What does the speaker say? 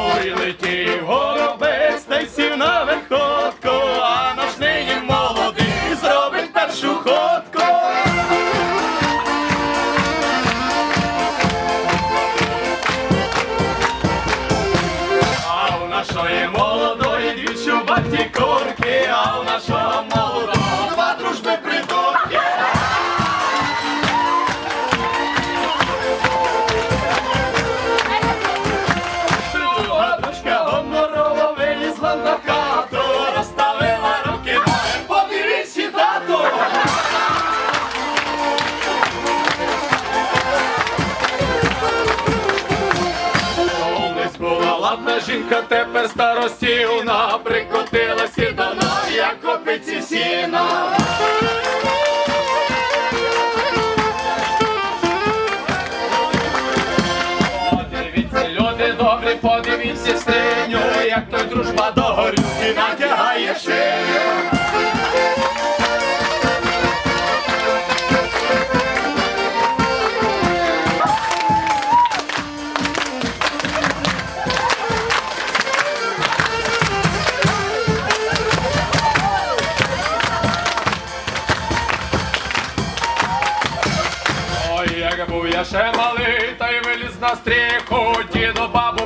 Ой, летів горобець, та й сів на верхотку, а наш нині молодий зробить першу ходку. А у нашої молодої ладна жінка, тепер старостівна, прикотилася до нас, як копиці сіна. Подивіться, люди добрі, подивіться стриню, як той дружба до був я ще малий, та й виліз на стріху, діду бабу